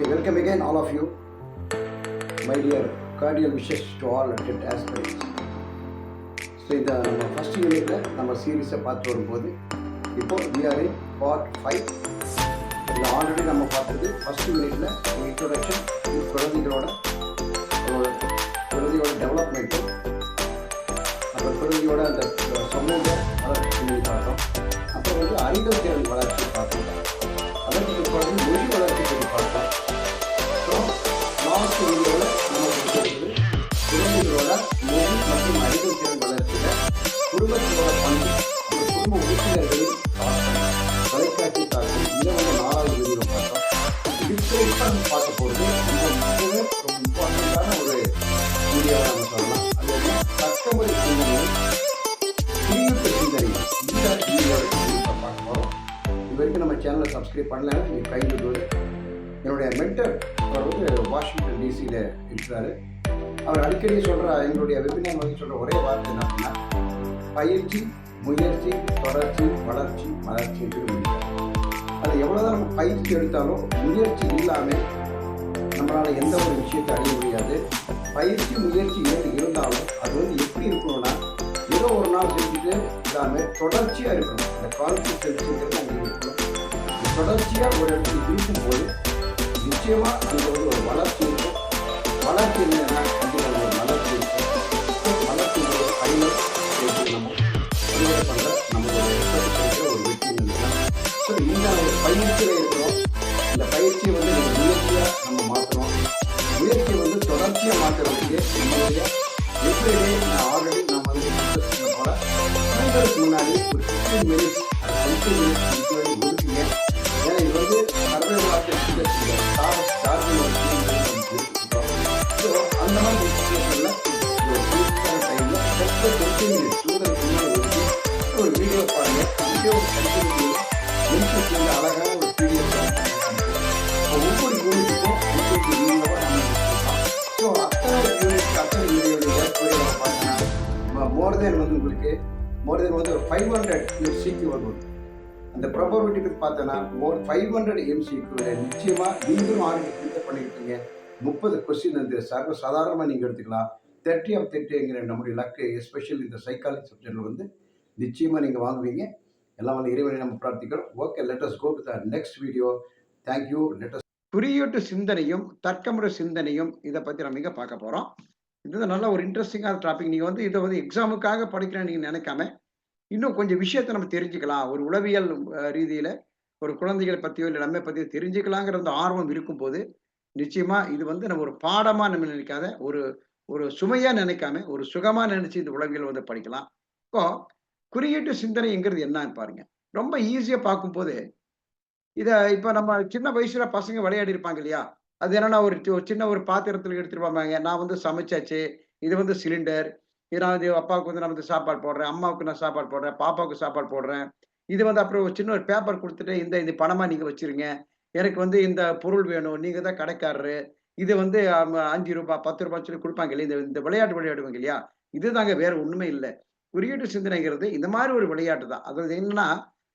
Okay, welcome again, all of you. My dear cordial wishes to all attempt aspirants. So இந்த நம்ம first யூனிட்டில் நம்ம சீரீஸை பார்த்து வரும்போது இப்போ விஆர்ஐ பார்ட் ஃபைவ் இதில் ஆல்ரெடி நம்ம பார்த்தது ஃபஸ்ட் யூனிட்டில் யூனிட்ல இன்ட்ரோடக்ஷன் குழந்தைகளோட ஒரு குழந்தையோட டெவலப்மெண்ட்டு அப்புறம் குழந்தையோட அந்த சமூக வளர்ச்சி பார்த்தோம் அப்புறம் வந்து அறிதல் திறன் வளர்ச்சி சேனலை சப்ஸ்கிரைப் பண்ணல நீ கைவிடுவது என்னுடைய மென்டர் அவர் வந்து வாஷிங்டன் டிசியில் இருக்கிறாரு. அவர் அடிக்கடி சொல்கிற எங்களுடைய வெபினார் வந்து சொல்கிற ஒரே வார்த்தை என்ன அப்படின்னா பயிற்சி முயற்சி தொடர்ச்சி வளர்ச்சி வளர்ச்சி என்று அது எவ்வளோதான் நம்ம பயிற்சி எடுத்தாலும் முயற்சி இல்லாமல் நம்மளால் எந்த ஒரு விஷயத்தை அடைய முடியாது. பயிற்சி முயற்சி இருந்தாலும் அது வந்து எப்படி இருக்கணும்னா ஏதோ ஒரு நாள் செஞ்சுட்டு இல்லாமல் தொடர்ச்சியாக இருக்கணும். இந்த குவாலிட்டி அங்கே இருக்கணும். தொடர்ச்சியாக ஒரு இடத்துல இருக்கும்போது நிச்சயமாக அங்கே வந்து ஒரு வளர்ச்சி இருக்கும். வளர்ச்சி என்னன்னா கண்டிப்பாக ஒரு வளர்ச்சி இருக்கும். வளர்ச்சி வளர்ச்சியோட ஃபைனல் நம்ம டெலிவரி பண்ணுற நம்மளுடைய ஒரு வெற்றி ஸோ இந்த பயிற்சியில் இருக்கிறோம். இந்த பயிற்சியை வந்து நம்ம முயற்சியாக நம்ம மாற்றுறோம் முயற்சியை வந்து தொடர்ச்சியாக மாற்றுறதுக்கு நம்மளுடைய எப்படி நான் ஆல்ரெடி நான் வந்து டிஸ்கஸ் போல. முன்னாடி ஒரு fifteen minutes fifteen minutes then வந்து உங்களுக்கு மோர் தென் வந்து ஒரு ஃபைவ் ஹண்ட்ரட் எம்சிக்கு வரும் அந்த ப்ராபபிலிட்டி பார்த்தோன்னா மோர் ஃபைவ் ஹண்ட்ரட் எம்சிக்கு நிச்சயமாக நீங்களும் ஆல்ரெடி ப்ரிப்பேர் பண்ணியிருக்கீங்க முப்பது கொஸ்டின் வந்து சர்வ சாதாரணமாக நீங்கள் எடுத்துக்கலாம் தேர்ட்டி ஆஃப் தேர்ட்டிங்கிற நம்முடைய லக்கு எஸ்பெஷல் இந்த சைக்காலஜி சப்ஜெக்டில் வந்து நிச்சயமாக நீங்கள் வாங்குவீங்க. எல்லாம் வந்து இறைவனை நம்ம பிரார்த்திக்கிறோம். Okay let's go to the next video thank you let's குறியீட்டு சிந்தனையும் தர்க்கமுறை சிந்தனையும் இதை பற்றி நம்ம இங்கே பார்க்க போகிறோம் இது நல்ல ஒரு இன்ட்ரெஸ்டிங்கான டாபிக் நீங்கள் வந்து இதை வந்து எக்ஸாமுக்காக படிக்கிறேன்னு நீங்கள் நினைக்காம இன்னும் கொஞ்சம் விஷயத்தை நம்ம தெரிஞ்சுக்கலாம். ஒரு உளவியல் ரீதியில் ஒரு குழந்தைகளை பற்றியோ இல்லை நம்மை பற்றியோ தெரிஞ்சுக்கலாங்கிற அந்த ஆர்வம் இருக்கும்போது நிச்சயமாக இது வந்து நம்ம ஒரு பாடமாக நம்ம நினைக்காத ஒரு ஒரு சுமையாக நினைக்காம ஒரு சுகமாக நினைச்சு இந்த உளவியல் வந்து படிக்கலாம். இப்போ குறியீட்டு சிந்தனைங்கிறது என்னன்னு பாருங்க. ரொம்ப ஈஸியாக பார்க்கும்போது இதை இப்போ நம்ம சின்ன வயசுல பசங்க விளையாடி இருப்பாங்க இல்லையா? அது என்னன்னா ஒரு ஒரு சின்ன ஒரு பாத்திரத்தில் எடுத்துட்டு போவாங்க நான் வந்து சமைச்சாச்சு. இது வந்து சிலிண்டர். இது நான் வந்து அப்பாவுக்கு வந்து நான் வந்து சாப்பாடு போடுறேன். அம்மாவுக்கு நான் சாப்பாடு போடுறேன். பாப்பாவுக்கு சாப்பாடு போடுறேன். இது வந்து அப்புறம் ஒரு சின்ன ஒரு பேப்பர் கொடுத்துட்டு இந்த இந்த பணமா நீங்க வச்சிருங்க. எனக்கு வந்து இந்த பொருள் வேணும். நீங்க தான் கடைக்காரரு. இது வந்து அஞ்சு ரூபாய் பத்து ரூபாய் சொல்லி கொடுப்பாங்க இல்லையா? இந்த இந்த விளையாட்டு விளையாடுவாங்க இல்லையா? இது தாங்க வேற ஒண்ணுமே இல்லை. குறியீட்டு சிந்தனைங்கிறது இந்த மாதிரி ஒரு விளையாட்டு தான். அதாவது என்னன்னா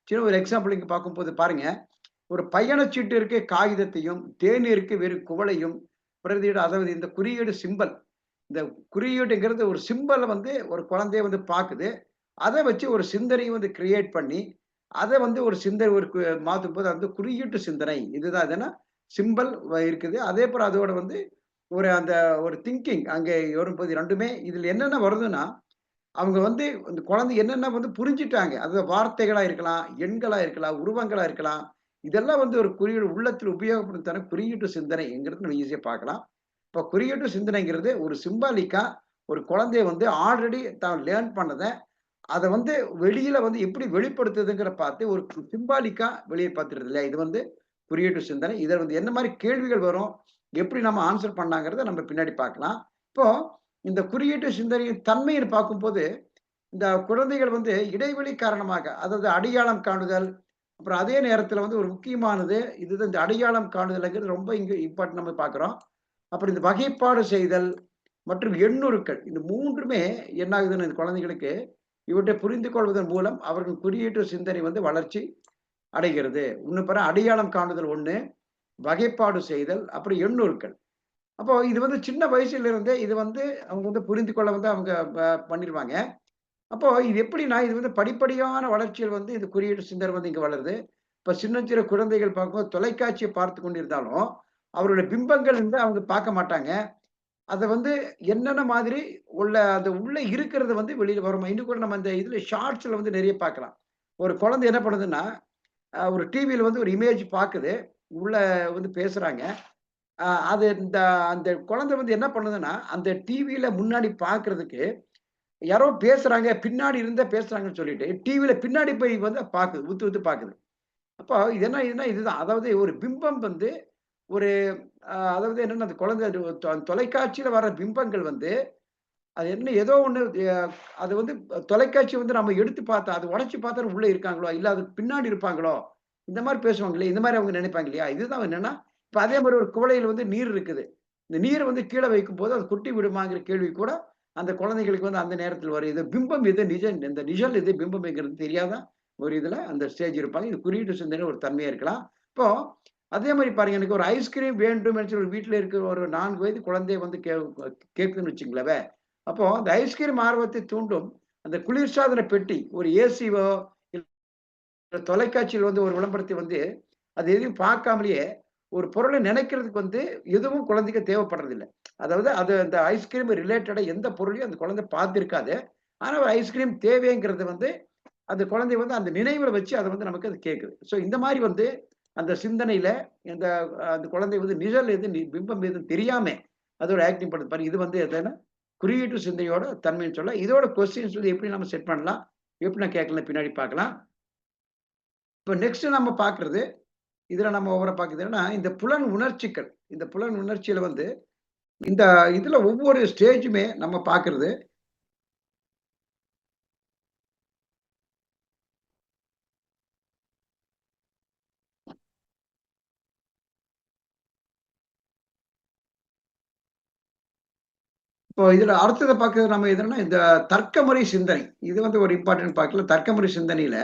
சின்ன ஒரு எக்ஸாம்பிளுக்கு பார்க்கும்போது பாருங்க. ஒரு பயணச்சீட்டு இருக்க காகிதத்தையும் தேநீருக்கு வெறும் குவளையும் பிரதியீடு அதாவது இந்த குறியீடு சிம்பல் இந்த குறியீடுங்கிறது ஒரு சிம்பலை வந்து ஒரு குழந்தைய வந்து பார்க்குது. அதை வச்சு ஒரு சிந்தனையை வந்து கிரியேட் பண்ணி அதை வந்து ஒரு சிந்தனை ஒரு மாற்றும் போது அது வந்து குறியீட்டு சிந்தனை இதுதான் இதுன்னா சிம்பல் இருக்குது. அதே போல் அதோட வந்து ஒரு அந்த ஒரு திங்கிங் அங்கே வரும்போது ரெண்டுமே இதில் என்னென்ன வருதுன்னா அவங்க வந்து இந்த குழந்தை என்னென்ன வந்து புரிஞ்சிட்டாங்க. அது வார்த்தைகளாக இருக்கலாம் எண்களாக இருக்கலாம் உருவங்களாக இருக்கலாம் இதெல்லாம் வந்து ஒரு குறியீடு உள்ளத்தில் உபயோகப்படும் தர குறியீட்டு சிந்தனைங்கிறது நம்ம ஈஸியாக பார்க்கலாம். இப்போ குறியீட்டு சிந்தனைங்கிறது ஒரு சிம்பாலிக்கா ஒரு குழந்தைய வந்து ஆல்ரெடி தான் லேர்ன் பண்ணதை அதை வந்து வெளியில வந்து எப்படி வெளிப்படுத்துதுங்கிற பார்த்து ஒரு சிம்பாலிக்கா வெளியே பார்த்துருது இல்லையா? இது வந்து குறியீட்டு சிந்தனை. இதில் வந்து என்ன மாதிரி கேள்விகள் வரும் எப்படி நம்ம ஆன்சர் பண்ணாங்கிறத நம்ம பின்னாடி பார்க்கலாம். இப்போ இந்த குறியீட்டு சிந்தனையின் தன்மையை பார்க்கும்போது இந்த குழந்தைகள் வந்து இடைவெளி காரணமாக அதாவது அடையாளம் காணுதல் அப்புறம் அதே நேரத்தில் வந்து ஒரு முக்கியமானது இதுதான் இந்த அடையாளம் காணுதல்ங்கிறது ரொம்ப இங்கே இம்பார்ட்டன் நம்ம பார்க்குறோம் அப்புறம் இந்த வகைப்பாடு செய்தல் மற்றும் எண்ணுருக்கள் இந்த மூன்றுமே என்ன ஆகுதுன்னு இந்த குழந்தைகளுக்கு இவற்றை புரிந்து கொள்வதன் மூலம் அவர்கள் குறியீட்டு சிந்தனை வந்து வளர்ச்சி அடைகிறது. இன்னும் பிற அடையாளம் காணுதல் ஒண்ணு வகைப்பாடு செய்தல் அப்புறம் எண்ணூறுக்கள் அப்போ இது வந்து சின்ன வயசுல இருந்தே இது வந்து அவங்க வந்து புரிந்து கொள்ள வந்து அவங்க பண்ணிடுவாங்க அப்போ இது எப்படின்னா இது வந்து படிப்படியான வளர்ச்சியில் வந்து இது குறியீடு சிந்தனை வந்து இங்கே வளருது. இப்போ சின்ன குழந்தைகள் பார்க்கும்போது தொலைக்காட்சியை பார்த்து கொண்டிருந்தாலும் அவருடைய பிம்பங்கள் வந்து அவங்க பார்க்க மாட்டாங்க. அதை வந்து என்னென்ன மாதிரி உள்ள அந்த உள்ள இருக்கிறத வந்து வெளியில் வரும். இன்னும் கூட நம்ம அந்த இதில் ஷார்ட்ஸில் வந்து நிறைய பார்க்கலாம். ஒரு குழந்தை என்ன பண்ணுதுன்னா ஒரு டிவியில் வந்து ஒரு இமேஜ் பார்க்குது. உள்ள வந்து பேசுகிறாங்க அது இந்த அந்த குழந்தை வந்து என்ன பண்ணுதுன்னா அந்த டிவியில் முன்னாடி பார்க்குறதுக்கு யாரோ பேசுறாங்க பின்னாடி இருந்தா பேசுறாங்கன்னு சொல்லிட்டு டிவியில பின்னாடி போய் வந்து பாக்குது உத்து உத்து பாக்குது அப்போ இது என்ன இதுனா இதுதான். அதாவது ஒரு பிம்பம் வந்து ஒரு அதாவது என்னன்னா அந்த குழந்தை தொ- தொலைக்காட்சியில வர பிம்பங்கள் வந்து அது என்ன ஏதோ ஒன்று அது வந்து தொலைக்காட்சி வந்து நம்ம எடுத்து பார்த்தா அது உடச்சி பார்த்தா உள்ளே இருக்காங்களோ இல்லை அது பின்னாடி இருப்பாங்களோ இந்த மாதிரி பேசுவாங்களே இந்த மாதிரி அவங்க நினைப்பாங்க இல்லையா? இதுதான் என்னன்னா இப்போ அதே மாதிரி ஒரு குவளையில் வந்து நீர் இருக்குது. இந்த நீர் வந்து கீழே வைக்கும் போது அது குட்டி விடுமாங்கிற கேள்வி கூட அந்த குழந்தைகளுக்கு வந்து அந்த நேரத்தில் வரும் இது பிம்பம் எது நிஜ இந்த நிஜல் எது பிம்பம் எங்கிறது தெரியாத? ஒரு இதில் அந்த ஸ்டேஜ் இருப்பாங்க. இது குறியீட்டு சிந்தனை ஒரு தன்மையாக இருக்கலாம். இப்போ அதே மாதிரி பாருங்க எனக்கு ஒரு ஐஸ்கிரீம் வேண்டும் சொல்லி ஒரு வீட்டில் இருக்கிற ஒரு நான்கு வயது குழந்தைய வந்து கே கேட்குன்னு வச்சுங்களவே அப்போ அந்த ஐஸ்கிரீம் ஆர்வத்தை தூண்டும் அந்த குளிர்சாதன பெட்டி ஒரு ஏசிவோ தொலைக்காட்சியில் வந்து ஒரு விளம்பரத்தை வந்து அது எதையும் பார்க்காமலேயே ஒரு பொருளை நினைக்கிறதுக்கு வந்து எதுவும் குழந்தைக்கு தேவைப்படுறதில்லை. அதாவது அது அந்த ஐஸ்கிரீம் ரிலேட்டடாக எந்த பொருளையும் அந்த குழந்தை பார்த்துருக்காது. ஆனால் ஒரு ஐஸ்கிரீம் தேவைங்கிறது வந்து அந்த குழந்தை வந்து அந்த நினைவில் வச்சு அதை வந்து நமக்கு அது கேட்குது. ஸோ இந்த மாதிரி வந்து அந்த சிந்தனையில் இந்த அந்த குழந்தை வந்து நிழல் எது பிம்பம் எதுவும் தெரியாமல் அதோட ஆக்டிங் பண்ணுறது பாருங்க இது வந்து எதுன்னா குறியீட்டு சிந்தையோட தன்மைன்னு சொல்ல இதோட கொஸ்டின்ஸ் வந்து எப்படி நம்ம செட் பண்ணலாம்? எப்படி நான் கேட்கலாம்? பின்னாடி பார்க்கலாம். இப்போ நெக்ஸ்ட் நம்ம பார்க்குறது இதுல நம்ம ஒவ்வொரு பார்க்குறதுன்னா இந்த புலன் உணர்ச்சிகள் இந்த புலன் உணர்ச்சியில வந்து இந்த இதுல ஒவ்வொரு ஸ்டேஜுமே நம்ம பார்க்கறது. இப்போ இதுல அடுத்ததை பார்க்கறது நம்ம எதுனா இந்த தர்க்கமுறை சிந்தனை. இது வந்து ஒரு இம்பார்ட்டன்ட் பார்க்கல தர்க்கமுறை சிந்தனையில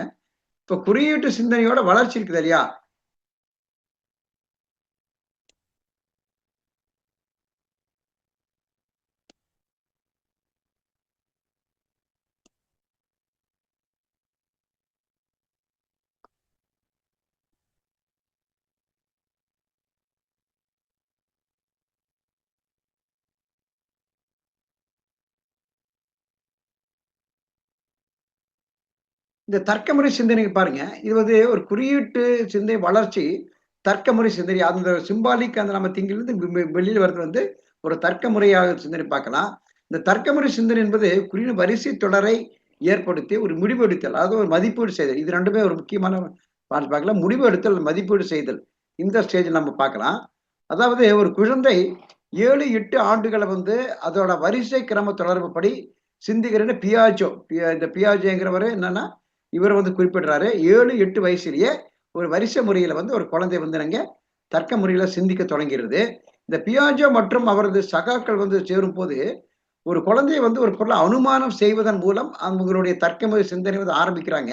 இப்போ குறியீட்டு சிந்தனையோட வளர்ச்சி இருக்குது இல்லையா? இந்த தர்க்கமுறை சிந்தனை பாருங்க. இது வந்து ஒரு குறியீட்டு சிந்தனை வளர்ச்சி தர்க்கமுறை சிந்தனை. அந்த சிம்பாலிக் அந்த நம்ம திங்கிலிருந்து வெளியில் வர்றது வந்து ஒரு தர்க்கமுறையாக சிந்தனை பார்க்கலாம். இந்த தர்க்கமுறை சிந்தனை என்பது குறியீடு வரிசை தொடரை ஏற்படுத்தி ஒரு முடிவெடுத்தல் அதாவது ஒரு மதிப்பீடு செய்தல். இது ரெண்டுமே ஒரு முக்கியமான பார்க்கலாம். முடிவு எடுத்தல் மதிப்பீடு செய்தல். இந்த ஸ்டேஜில் நம்ம பார்க்கலாம். அதாவது ஒரு குழந்தை ஏழு எட்டு ஆண்டுகளை வந்து அதோட வரிசை கிரம தொடர்புப்படி சிந்திக்கிறேன்னு பியாஜோ பியா- இந்த பியாஜோங்கிறவர் என்னன்னா இவர் வந்து குறிப்பிடுறாரு. ஏழு எட்டு வயசுலயே ஒரு வரிசை முறையில வந்து ஒரு குழந்தை வந்து நாங்க தர்க்க முறையில சிந்திக்க தொடங்கிறது இந்த பியாஜோ மற்றும் அவரது சகாக்கள் வந்து சேரும் போது ஒரு குழந்தையை வந்து ஒரு பொருளை அனுமானம் செய்வதன் மூலம் அவங்களுடைய தர்க்கமுறை சிந்தனை வந்து ஆரம்பிக்கிறாங்க.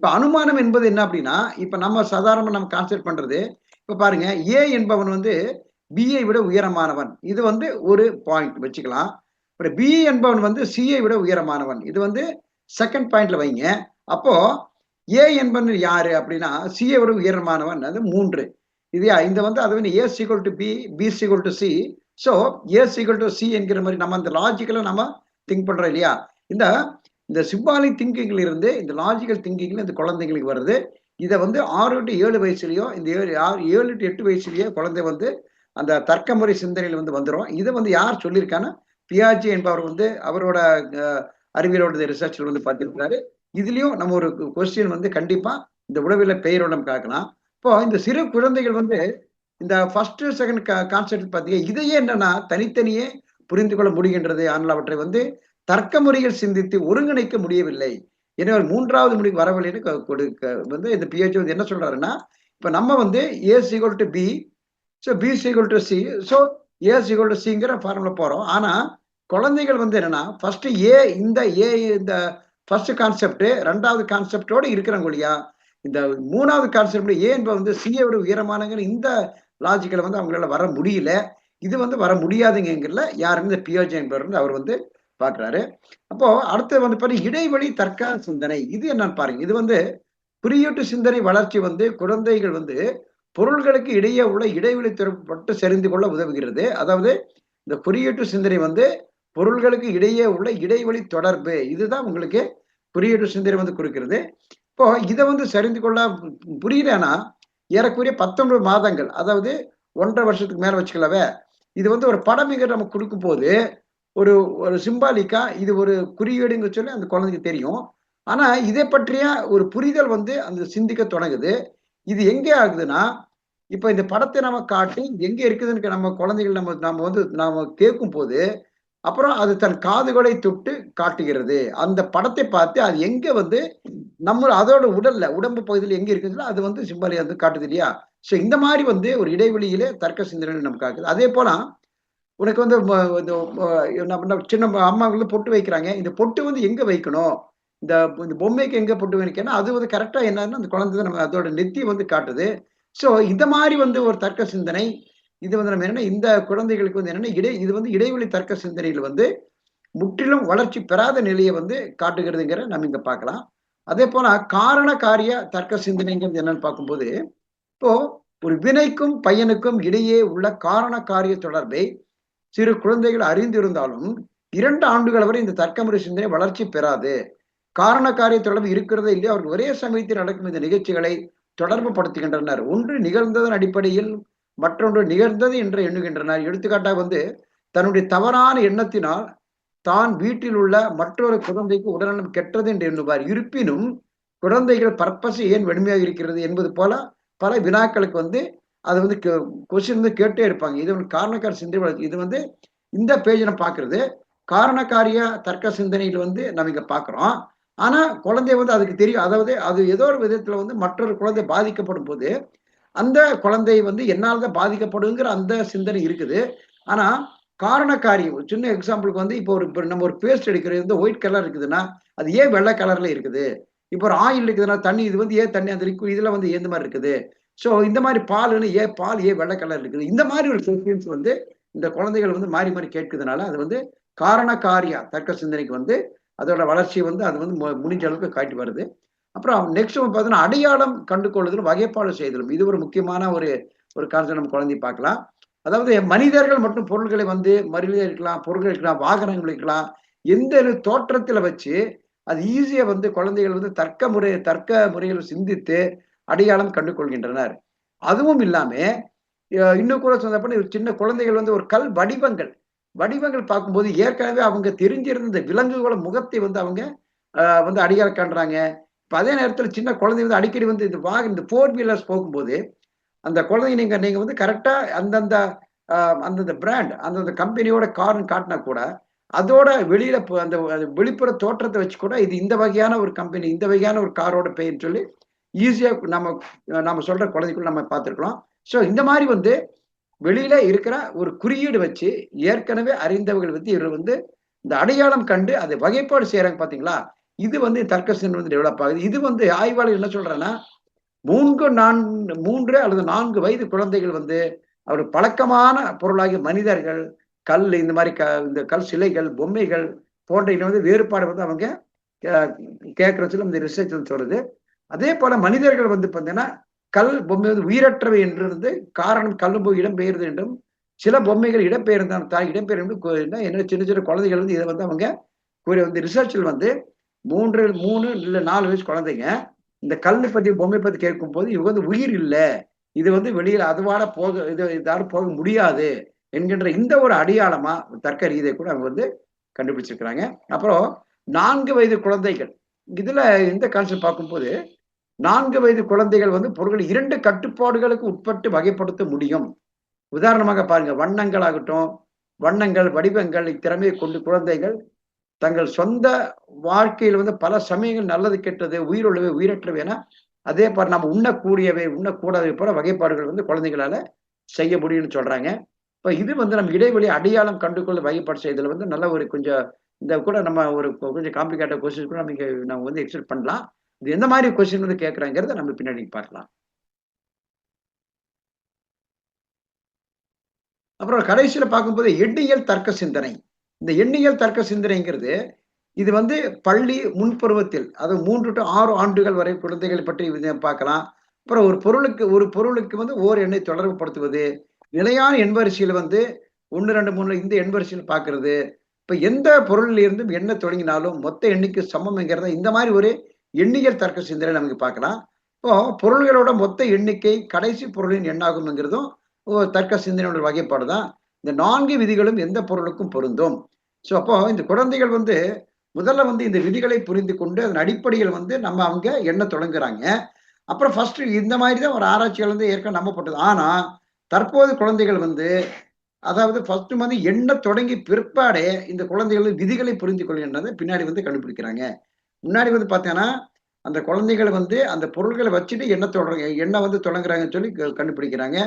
இப்ப அனுமானம் என்பது என்ன அப்படின்னா இப்ப நம்ம சாதாரணமா நம்ம கான்செப்ட் பண்றது இப்ப பாருங்க ஏ என்பவன் வந்து பிஐ விட உயரமானவன். இது வந்து ஒரு பாயிண்ட் வச்சுக்கலாம். அப்புறம் பி என்பவன் வந்து சிஐ விட உயரமானவன். இது வந்து செகண்ட் பாயிண்ட்ல வைங்க. அப்போ ஏ என்பன் யாரு அப்படின்னா சிஐ விட உயர்மானவன் அது மூன்று. இதையா இந்த வந்து அது வந்து A equal to B B equal to C so A equal to C என்கிற மாதிரி நம்ம அந்த லாஜிக்கலை நம்ம திங்க் பண்றோம் இல்லையா? இந்த இந்த சிம்பாலிக் திங்கிங்ல இருந்து இந்த லாஜிக்கல் திங்கிங்ல இந்த குழந்தைங்களுக்கு வருது. இதை வந்து ஆறு டு ஏழு வயசுலயோ இந்த ஏழு ஆறு ஏழு டு எட்டு வயசுலயோ குழந்தை வந்து அந்த தர்க்கமுறை சிந்தனையில் வந்து வந்துடும் இதை வந்து யார் சொல்லியிருக்கான்னா பியாஜி என்பவர் வந்து அவரோட அறிவியலோட ரிசர்ச்சில் வந்து பார்த்திருக்கிறாரு. இதுலயும் நம்ம ஒரு கொஸ்டின் வந்து கண்டிப்பா இந்த உளவியல பெயரோடம் காக்கலாம் இப்போ இந்த சிறு குழந்தைகள் வந்து இந்த ஃபர்ஸ்ட் செகண்ட் கான்செப்ட் பார்த்தீங்க இதையே என்னன்னா தனித்தனியே புரிந்து கொள்ள முடிகின்றது. ஆனால் அவற்றை வந்து தர்க்க முறையில் சிந்தித்து ஒருங்கிணைக்க முடியவில்லை. எனவே ஒரு மூன்றாவது முடிவு வரவில்லைன்னு க- கொடுக்க வந்து இந்த பிஹெச் வந்து என்ன சொல்றாருன்னா இப்போ நம்ம வந்து A equal to B so B equal to C so A equal to சிங்கிற formula போகிறோம் ஆனால் குழந்தைகள் வந்து என்னன்னா ஃபர்ஸ்ட் ஏ இந்த ஏ இந்த ஃபர்ஸ்ட் கான்செப்ட் ரெண்டாவது கான்செப்டோட இருக்கிறாங்க இல்லையா இந்த மூணாவது கான்செப்ட் ஏ என்பது வந்து சியை விட உயரமானங்கிற இந்த லாஜிக்கில் வந்து அவங்களால வர முடியல. இது வந்து வர முடியாதுங்கிறதுல யாருமே இந்த பியோஜி என்பவர் வந்து அவர் வந்து பார்க்குறாரு அப்போ அடுத்து வந்து பாருங்க இடைவெளி தற்கால சிந்தனை. இது என்னன்னு பாருங்க. இது வந்து குறியீட்டு சிந்தனை வளர்ச்சி வந்து குழந்தைகள் வந்து பொருள்களுக்கு இடையே உள்ள இடைவெளி தொடர்பட்டு செறிந்து கொள்ள உதவுகிறது. அதாவது இந்த குறியீட்டு சிந்தனை வந்து பொருள்களுக்கு இடையே உள்ள இடைவெளி தொடர்பு. இதுதான் உங்களுக்கு குறியீட்டு சிந்தனை வந்து கொடுக்கிறது. இப்போ இதை வந்து சரிந்து கொள்ள புரியலன்னா ஏறக்குறைய பத்தொன்பது மாதங்கள் அதாவது ஒன்றரை வருஷத்துக்கு மேல வச்சுக்கலவே இது வந்து ஒரு படம் நம்ம கொடுக்கும் போது ஒரு ஒரு சிம்பாலிக்கா இது ஒரு குறியீடுங்க சொல்லி அந்த குழந்தைக்கு தெரியும். ஆனா இதை பற்றிய ஒரு புரிதல் வந்து அந்த சிந்திக்க தொடங்குது. இது எங்கே ஆகுதுன்னா இப்ப இந்த படத்தை நம்ம காட்டி எங்க இருக்குதுன்னு நம்ம குழந்தைகள் நம்ம நம்ம வந்து நாம கேட்கும் போது அப்புறம் அது தன் காதுகளை தொட்டு காட்டுகிறது. அந்த படத்தை பார்த்து அது எங்க வந்து நம்ம அதோட உடல்ல உடம்பு பகுதியில் எங்க இருக்குங்களோ அது வந்து சிம்பாலி வந்து காட்டுது இல்லையா? ஸோ இந்த மாதிரி வந்து ஒரு இடைவெளியிலே தர்க்க சிந்தனை நமக்கு ஆகுது. அதே போல உனக்கு வந்து நம்ம சின்ன அம்மா வந்து பொட்டு வைக்கிறாங்க. இந்த பொட்டு வந்து எங்க வைக்கணும்? இந்த இந்த பொம்மைக்கு எங்க பொட்டு வைக்கணும் அது வந்து கரெக்டா என்னன்னா அந்த குழந்தை நம்ம அதோட நெத்தி வந்து காட்டுது. ஸோ இந்த மாதிரி வந்து ஒரு தர்க்க சிந்தனை இது வந்து நம்ம என்னன்னா இந்த குழந்தைகளுக்கு வந்து என்னன்னா இடை இது வந்து இடைவெளி தர்க்க சிந்தனையில் வந்து முற்றிலும் வளர்ச்சி பெறாத நிலையை வந்து காட்டுகிறதுங்கிற நம்ம இங்க பார்க்கலாம். அதே போல காரண காரிய தர்க்க சிந்தனைங்கிறது என்னன்னு பார்க்கும்போது இப்போ ஒரு வினைக்கும் பையனுக்கும் இடையே உள்ள காரண காரிய தொடர்பை சிறு குழந்தைகள் அறிந்திருந்தாலும் இரண்டு ஆண்டுகள் வரை இந்த தர்க்கமுறை சிந்தனை வளர்ச்சி பெறாது. காரண காரிய தொடர்பு இருக்கிறதோ இல்லையோ? அவர்கள் ஒரே சமயத்தில் நடக்கும் இந்த நிகழ்ச்சிகளை தொடர்பு படுத்துகின்றனர் ஒன்று நிகழ்ந்ததன் அடிப்படையில் மற்றொன்று நிகழ்ந்தது என்று எண்ணுகின்றனர். எடுத்துக்காட்டாக வந்து தன்னுடைய தவறான எண்ணத்தினால் தான் வீட்டில் உள்ள மற்றொரு குழந்தைக்கு உடல்நலம் கெட்டது என்று எண்ணுவார். இருப்பினும் குழந்தைகள் பர்பஸ் ஏன் வெண்மையாக இருக்கிறது என்பது போல பல வினாக்களுக்கு வந்து அது வந்து கொஸ்டின் வந்து கேட்டே இருப்பாங்க. இது வந்து காரணக்கார சிந்தனை இது வந்து இந்த பேஜ் நம்ம பார்க்கிறது. காரணக்காரிய தர்க்க சிந்தனையில் வந்து நம்ம இங்க பார்க்குறோம். ஆனா குழந்தை வந்து அதுக்கு தெரியும். அதாவது அது ஏதோ ஒரு விதத்துல வந்து மற்றொரு குழந்தை பாதிக்கப்படும் போது அந்த குழந்தை வந்து என்னால் தான் பாதிக்கப்படுங்கிற அந்த சிந்தனை இருக்குது. ஆனா காரண காரியம் ஒரு சின்ன எக்ஸாம்பிளுக்கு வந்து இப்போ ஒரு இப்போ நம்ம ஒரு பேஸ்ட் எடுக்கிறது வந்து ஒயிட் கலர் இருக்குதுன்னா அது ஏன் வெள்ளை கலர்ல இருக்குது? இப்போ ஒரு ஆயில் இருக்குதுன்னா தண்ணி இது வந்து ஏன் தண்ணி அந்த லிக்விட் இதெல்லாம் வந்து எந்த மாதிரி இருக்குது? ஸோ இந்த மாதிரி பால்னு ஏன் பால் ஏன் வெள்ளை கலர் இருக்குது? இந்த மாதிரி ஒரு கொஸ்டின்ஸ் வந்து இந்த குழந்தைகள் வந்து மாறி மாறி கேட்குறதுனால அது வந்து காரண காரிய தர்க்க சிந்தனைக்கு வந்து அதோட வளர்ச்சி வந்து அது வந்து மு- முடிஞ்ச அளவுக்கு காட்டி வருது. அப்புறம் நெக்ஸ்ட் பார்த்தீங்கன்னா அடையாளம் கண்டு கொள்ளுதலும் வகைப்பாடு செய்தலும். இது ஒரு முக்கியமான ஒரு ஒரு கான்செப்ட் நம்ம குழந்தை பார்க்கலாம். அதாவது மனிதர்கள் மற்றும் பொருள்களை வந்து மனிதர்கள் இருக்கலாம் பொருட்கள் இருக்கலாம் வாகனங்கள் இருக்கலாம் எந்த ஒரு வச்சு அது ஈஸியாக வந்து குழந்தைகள் வந்து தர்க்க முறை தர்க்க முறையில் சிந்தித்து அடையாளம் கண்டு கொள்கின்றனர் அதுவும் இல்லாமல் இன்னும் கூட சொன்னப்ப ஒரு சின்ன குழந்தைகள் வந்து ஒரு கல் வடிவங்கள் வடிவங்கள் பார்க்கும்போது ஏற்கனவே அவங்க தெரிஞ்சிருந்த இந்த விலங்குகளோட முகத்தை வந்து அவங்க வந்து அடையாளம் காண்றாங்க. இப்போ அதே நேரத்தில் சின்ன குழந்தை வந்து அடிக்கடி வந்து இந்த வாக இந்த ஃபோர் வீலர்ஸ் போகும்போது அந்த குழந்தைங்க நீங்கள் நீங்கள் வந்து கரெக்டாக அந்தந்த அந்தந்த பிராண்ட் அந்தந்த கம்பெனியோட கார்னு காட்டினா கூட அதோட வெளியில அந்த வெளிப்புற தோற்றத்தை வச்சு கூட இது இந்த வகையான ஒரு கம்பெனி இந்த வகையான ஒரு காரோட பெயர்னு சொல்லி ஈஸியாக நம்ம நம்ம சொல்ற குழந்தைக்குள்ள நம்ம பார்த்துருக்கலாம். ஸோ இந்த மாதிரி வந்து வெளியில இருக்கிற ஒரு குறியீடு வச்சு ஏற்கனவே அறிந்தவர்கள் வந்து இவர் வந்து இந்த அடையாளம் கண்டு அதை வகைப்பாடு செய்யறாங்க பாத்தீங்களா? இது வந்து தர்க்க சிந்தனை வந்து டெவலப் ஆகுது. இது வந்து ஆய்வாளர் என்ன சொல்றேன்னா மூன்று நான்கு மூன்று அல்லது நான்கு வயது குழந்தைகள் வந்து அவர் பழக்கமான பொருளாகிய மனிதர்கள் கல் இந்த மாதிரி க இந்த கல் சிலைகள் பொம்மைகள் போன்ற வந்து வேறுபாடு வந்து அவங்க கேட்கற சொல்லி இந்த ரிசர்ச் வந்து அதே போல மனிதர்கள் வந்து பார்த்தீங்கன்னா கல் பொம்மை வந்து உயிரற்றவை என்று இருந்து காரணம் கல்லும் போய் இடம்பெயர்து என்றும் சில பொம்மைகள் இடம்பெயர்ந்தான் தாய் இடம்பெயர்ந்து என்ன சின்ன சின்ன குழந்தைகள் வந்து இதை வந்து அவங்க கூறிய வந்து ரிசர்ச்சில் வந்து மூன்று மூணு இல்லை நாலு வயசு குழந்தைங்க இந்த கல் பத்தி பொம்மை பத்தி கேட்கும் போது இவங்க வந்து உயிர் இல்லை. இது வந்து வெளியில் அதுவாட போக இது இதால போக முடியாது என்கின்ற இந்த ஒரு அடையாளமா தர்க்க ரீதியை கூட அவங்க வந்து கண்டுபிடிச்சிருக்கிறாங்க. அப்புறம் நான்கு வயது குழந்தைகள். இதுல இந்த கான்செப்ட் பார்க்கும்போது நான்கு வயது குழந்தைகள் வந்து பொருட்கள் இரண்டு கட்டுப்பாடுகளுக்கு உட்பட்டு வகைப்படுத்த முடியும். உதாரணமாக பாருங்க வண்ணங்கள் ஆகட்டும் வண்ணங்கள் வடிவங்கள் இத்திறமையை கொண்டு குழந்தைகள் தங்கள் சொந்த வாழ்க்கையில் வந்து பல சமயங்கள் நல்லது கெட்டது உயிருள்ளவை உயிரற்றவை என அதே போல நம்ம உண்ணக்கூடியவை உண்ணக்கூடாதவை போல வகைப்பாடுகள் வந்து குழந்தைகளால செய்ய முடியும்னு சொல்றாங்க. இப்போ இது வந்து நம்ம இடைவெளி அடையாளம் கண்டுகொள்ள வகைப்பாடு செய்ததுல வந்து நல்ல ஒரு கொஞ்சம் இந்த கூட நம்ம ஒரு கொஞ்சம் காம்ப்ளிகேட்டட் கொஸ்டின் கூட நம்ம இங்கே நம்ம வந்து எக்ஸ்பெக்ட் பண்ணலாம். இது எந்த மாதிரி கொஸ்டின் வந்து கேட்குறாங்கிறத நம்ம பின்னாடி பார்க்கலாம். அப்புறம் கடைசியில் பார்க்கும்போது எண்ணியல் தர்க்க சிந்தனை. இந்த எண்ணியல் தர்க்க சிந்தனைங்கிறது இது வந்து பள்ளி முன்பருவத்தில் அது மூன்று டு ஆறு ஆண்டுகள் வரை குழந்தைகள் பற்றி இது பார்க்கலாம். அப்புறம் ஒரு பொருளுக்கு ஒரு பொருளுக்கு வந்து ஓர் எண்ணை தொடர்புபடுத்துவது நிலையான எண்வரிசையில் வந்து ஒன்று ரெண்டு மூணு இந்த எண்வரிசையில் பார்க்கறது. இப்போ எந்த பொருளில் இருந்தும் தொடங்கினாலும் மொத்த எண்ணிக்கை சமம்ங்கிறத இந்த மாதிரி ஒரு எண்ணியல் தர்க்க சிந்தனை நமக்கு பார்க்கலாம். இப்போ பொருள்களோட மொத்த எண்ணிக்கை கடைசி பொருளின் எண்ணாகும்ங்கிறதும் தர்க்க சிந்தனையோட வகைப்பாடு தான் இந்த நான்கு விதிகளும் எந்த பொருளுக்கும் பொருந்தும். ஸோ அப்போ இந்த குழந்தைகள் வந்து முதல்ல வந்து இந்த விதிகளை புரிந்து கொண்டு அதன் அடிப்படையில் வந்து நம்ம அவங்க எண்ண தொடங்குறாங்க? அப்புறம் ஃபர்ஸ்ட் இந்த மாதிரி தான் ஒரு ஆராய்ச்சிகள் வந்து ஏற்கனவே நம்பப்பட்டது. ஆனால் தற்போது குழந்தைகள் வந்து அதாவது ஃபர்ஸ்ட் வந்து எண்ண தொடங்கி பிற்பாடே இந்த குழந்தைகள் விதிகளை புரிந்து கொள்கின்றதை பின்னாடி வந்து கண்டுபிடிக்கிறாங்க. முன்னாடி வந்து பார்த்தீங்கன்னா அந்த குழந்தைகள் வந்து அந்த பொருள்களை வச்சுட்டு என்ன தொடங்க எண்ணெய் வந்து தொடங்குறாங்கன்னு சொல்லி கண்டுபிடிக்கிறாங்க.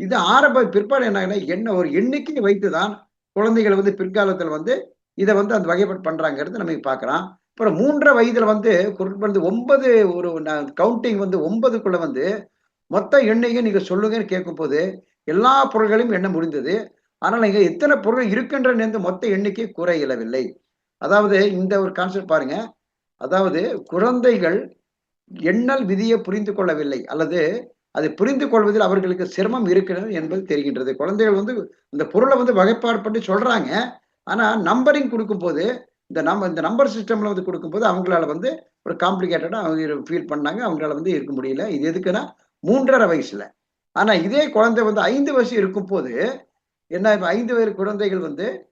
இது ஆரம்ப பிற்பாடு என்ன எண்ணெய் ஒரு எண்ணிக்கை வைத்து தான் குழந்தைகள் வந்து பிற்காலத்தில் வந்து இதை வந்து அந்த வகைப்பாடு பண்றாங்கிறது நம்ம பார்க்கலாம் அப்புறம் மூன்றரை வயதுல வந்து குறிப்பிட்ட வந்து ஒன்பது ஒரு கவுண்டிங் வந்து ஒன்பதுக்குள்ள வந்து மொத்த எண்ணையும் நீங்க சொல்லுங்கன்னு கேட்கும் போது எல்லா பொருள்களையும் எண்ண முடிந்தது. ஆனால் இங்கே எத்தனை பொருள் இருக்கின்றன என்று மொத்த எண்ணிக்கை கூற இயலவில்லை. அதாவது இந்த ஒரு கான்செப்ட் பாருங்க. அதாவது குழந்தைகள் எண்ணல் விதியை புரிந்து கொள்ளவில்லை. அல்லது அதை புரிந்து கொள்வதில் அவர்களுக்கு சிரமம் இருக்கிறது என்பது தெரிகின்றது. குழந்தைகள் வந்து இந்த பொருளை வந்து வகைப்பாடு பண்ணி சொல்றாங்க. ஆனா நம்பரிங் கொடுக்கும்போது இந்த நம்ம இந்த நம்பர் சிஸ்டம்ல வந்து கொடுக்கும்போது அவங்களால வந்து ஒரு காம்ப்ளிகேட்டடா அவங்க ஃபீல் பண்ணாங்க. அவங்களால வந்து இருக்க முடியல. இது எதுக்குன்னா மூன்றரை வயசுல. ஆனா இதே குழந்தை வந்து ஐந்து வயசு இருக்கும் போது என்ன ஐந்து வயது குழந்தைகள் வந்து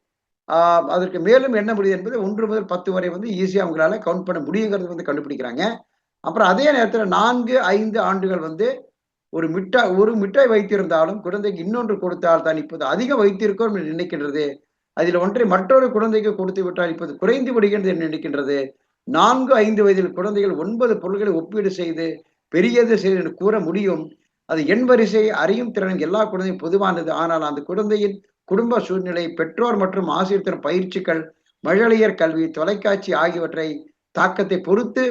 ஆஹ் அதற்கு மேலும் என்ன முடியுது என்பது ஒன்று முதல் பத்து வரை வந்து ஈஸியா அவங்களால கவுண்ட் பண்ண முடியுங்கிறது வந்து கண்டுபிடிக்கிறாங்க. அப்புறம் அதே நேரத்துல நான்கு ஐந்து ஆண்டுகள் வந்து ஒரு மிட்டாய் ஒரு மிட்டாய் வைத்திருந்தாலும் குழந்தைக்கு இன்னொன்று கொடுத்தால் தான் இப்போது அதிகம் வைத்திருக்கோம் என்று நினைக்கின்றது. அதில் ஒன்றை மற்றொரு குழந்தைக்கு கொடுத்து விட்டால் இப்போது குறைந்து விடுகின்றது என்று நினைக்கின்றது. நான்கு ஐந்து வயதில் குழந்தைகள் ஒன்பது பொருட்களை ஒப்பீடு செய்து பெரியது செய்து என்று கூற முடியும். அது எண் வரிசை அறியும் திறன் எல்லா குழந்தையும் பொதுவானது. ஆனால் அந்த குழந்தையின் குடும்ப சூழ்நிலை பெற்றோர் மற்றும் ஆசிரியர் தரும் பயிற்சிகள் மழலையர் கல்வி தொலைக்காட்சி ஆகியவற்றை தாக்கத்தை பொறுத்து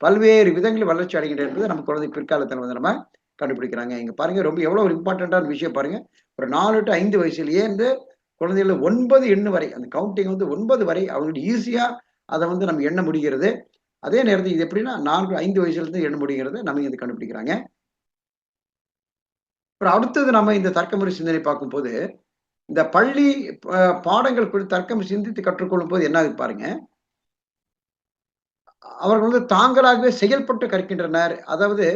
பல்வேறு விதங்களில் வளர்ச்சி அடைகின்றன என்பது நம்ம குழந்தை பிற்காலத்தில் வந்து நம்ம கண்டுபிடிக்கிறாங்க. இங்க பாருங்க ரொம்ப எவ்வளவு ஒரு இம்பார்ட்டன்டான விஷயம் பாருங்க. ஒரு நாலு டு ஐந்து வயசுலயே இருந்து குழந்தைகள் ஒன்பது எண்ணு வரை அந்த கவுண்டிங் வந்து ஒன்பது வரை அவங்களுக்கு ஈஸியா அதை வந்து நம்ம எண்ண முடிகிறது. அதே நேரத்தில் இது எப்படின்னா நான்கு ஐந்து வயசுலேருந்து எண்ண முடிகிறது நம்ம இது கண்டுபிடிக்கிறாங்க. அப்புறம் அடுத்தது நம்ம இந்த தர்க்கமுறை சிந்தனை பார்க்கும்போது இந்த பள்ளி பாடங்கள் குறித்து தர்க்கம் சிந்தித்து கற்றுக்கொள்ளும் போது என்ன ஆகுது பாருங்க. அவர்கள் வந்து தாங்களாகவே செயல்பட்டு கற்கின்றனர். அதாவது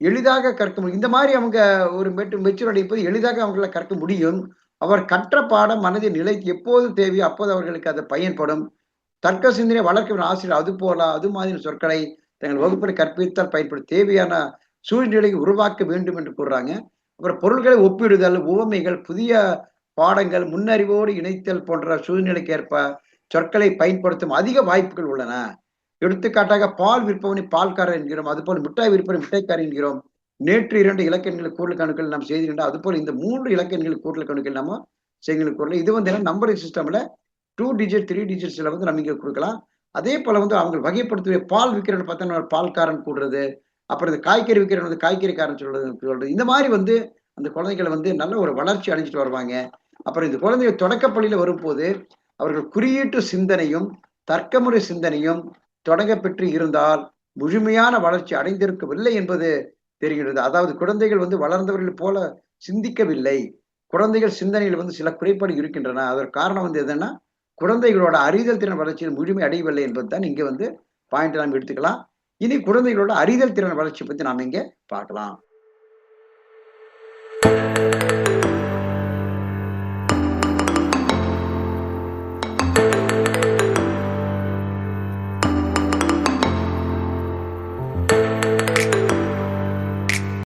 எளிதாக கற்க முடியும். இந்த மாதிரி அவங்க ஒரு மெட்டு மெச்சூர் அடையும் போது எளிதாக அவங்களால கற்க முடியும். அவர் கற்ற பாடம் மனதின் நிலை எப்போது தேவையோ அப்போது அவர்களுக்கு அது பயன்படும். தர்க்க சிந்தனை வளர்க்க ஆசிரியர் அது போல அது மாதிரி சொற்களை தங்கள் வகுப்பில் கற்பித்தால் பயன்படும். தேவையான சூழ்நிலையை உருவாக்க வேண்டும் என்று கூறுறாங்க. அப்புறம் பொருள்களை ஒப்பிடுதல் உவமைகள் புதிய பாடங்கள் முன்னறிவோடு இணைத்தல் போன்ற சூழ்நிலைக்கு ஏற்ப சொற்களை பயன்படுத்தும் அதிக வாய்ப்புகள் உள்ளன. எடுத்துக்காட்டாக பால் விற்பவனை பால்காரர் என்கிறோம் அதுபோல் மிட்டாய் விற்பனை மிட்டாய்க்காரர் என்கிறோம். நேற்று இரண்டு இலக்கணங்கள் கூடுதல் கணக்குகள் நாம் செய்திருந்தோம் அதுபோல் இந்த மூன்று இலக்கணங்கள் கூடுதல் கணக்குகள் நம்ம செய்திகள் கூறல இது வந்து நம்பர் சிஸ்டம்ல டூ டிஜிட் த்ரீ டிஜிட்ஸ்ல வந்து நம்ம இங்கே கொடுக்கலாம். அதே போல வந்து அவங்க வகைப்படுத்துவ பால் விற்கிறவன் பார்த்தா பால்காரன் கூடுறது அப்புறம் இந்த காய்கறி விற்கிறவன் வந்து காய்கறிக்காரன் சொல்றது சொல்றது. இந்த மாதிரி வந்து அந்த குழந்தைகளை வந்து நல்ல ஒரு வளர்ச்சி அடைஞ்சிட்டு வருவாங்க. அப்புறம் இந்த குழந்தைகள் தொடக்கப்பள்ளியில் வரும்போது அவர்கள் குறியீட்டு சிந்தனையும் தர்க்கமுறை சிந்தனையும் தொடங்க பெற்று இருந்தால் முழுமையான வளர்ச்சி அடைந்திருக்கவில்லை என்பது தெரிகிறது. அதாவது குழந்தைகள் வந்து வளர்ந்தவர்கள் போல சிந்திக்கவில்லை. குழந்தைகள் சிந்தனையில் வந்து சில குறைபாடு இருக்கின்றன. அதற்கு காரணம் வந்து எதுன்னா குழந்தைகளோட அறிதல் திறன் வளர்ச்சியில் முழுமை அடையவில்லை என்பது தான் இங்கே வந்து பாயிண்ட் நாம் எடுத்துக்கலாம். இனி குழந்தைகளோட அறிதல் திறன் வளர்ச்சி பற்றி நாம் இங்கே பார்க்கலாம்.